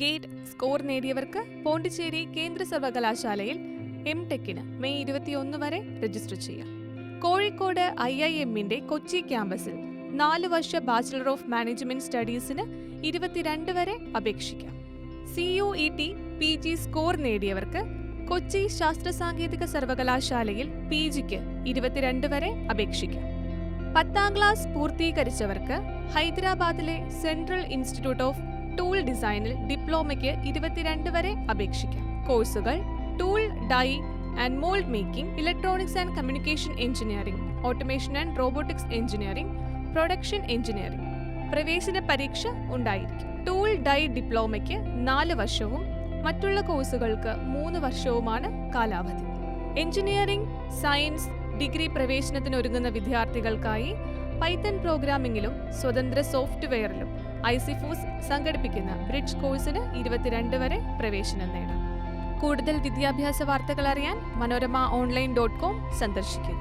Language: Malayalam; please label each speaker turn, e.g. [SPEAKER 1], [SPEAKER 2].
[SPEAKER 1] ഗേറ്റ് സ്കോർ നേടിയവർക്ക് പോണ്ടിച്ചേരി കേന്ദ്ര സർവകലാശാലയിൽ എം ടെക്കിന് മെയ് ഇരുപത്തിയൊന്ന് വരെ രജിസ്റ്റർ ചെയ്യാം. കോഴിക്കോട് ഐ ഐ എമ്മിന്റെ കൊച്ചി ക്യാമ്പസിൽ നാല് വർഷ ബാച്ചിലർ ഓഫ് മാനേജ്മെന്റ് സ്റ്റഡീസിന് ഇരുപത്തിരണ്ട് വരെ അപേക്ഷിക്കാം. C U E T P G score നേടിയവർക്ക് Kochi ശാസ്ത്ര സാങ്കേതിക സർവകലാശാലയിൽ പി ജിക്ക് ഇരുപത്തിരണ്ട് വരെ അപേക്ഷിക്കാം. പത്താം ക്ലാസ് പൂർത്തീകരിച്ചവർക്ക് ഹൈദരാബാദിലെ സെൻട്രൽ ഇൻസ്റ്റിറ്റ്യൂട്ട് ഓഫ് ടൂൾ ഡിസൈനിൽ ഡിപ്ലോമയ്ക്ക് ഇരുപത്തിരണ്ട് വരെ അപേക്ഷിക്കാം. കോഴ്സുകൾ tool die and mould making electronics and communication engineering automation and robotics engineering production engineering പ്രവേശന പരീക്ഷ ഉണ്ടായിരിക്കും. ടൂൾ ഡൈ ഡിപ്ലോമയ്ക്ക് നാല് വർഷവും മറ്റുള്ള കോഴ്സുകൾക്ക് മൂന്ന് വർഷവുമാണ് കാലാവധി. എഞ്ചിനീയറിംഗ് സയൻസ് ഡിഗ്രി പ്രവേശനത്തിനൊരുങ്ങുന്ന വിദ്യാർത്ഥികൾക്കായി പൈത്തൺ പ്രോഗ്രാമിംഗിലും സ്വതന്ത്ര സോഫ്റ്റ്വെയറിലും ഐസിഫോസ് സംഘടിപ്പിക്കുന്ന ബ്രിഡ്ജ് കോഴ്സിന് ഇരുപത്തിരണ്ട് വരെ പ്രവേശനം നേടാം. കൂടുതൽ വിദ്യാഭ്യാസ വാർത്തകൾ അറിയാൻ മനോരമ ഓൺലൈൻ ഡോട്ട് കോം സന്ദർശിക്കുക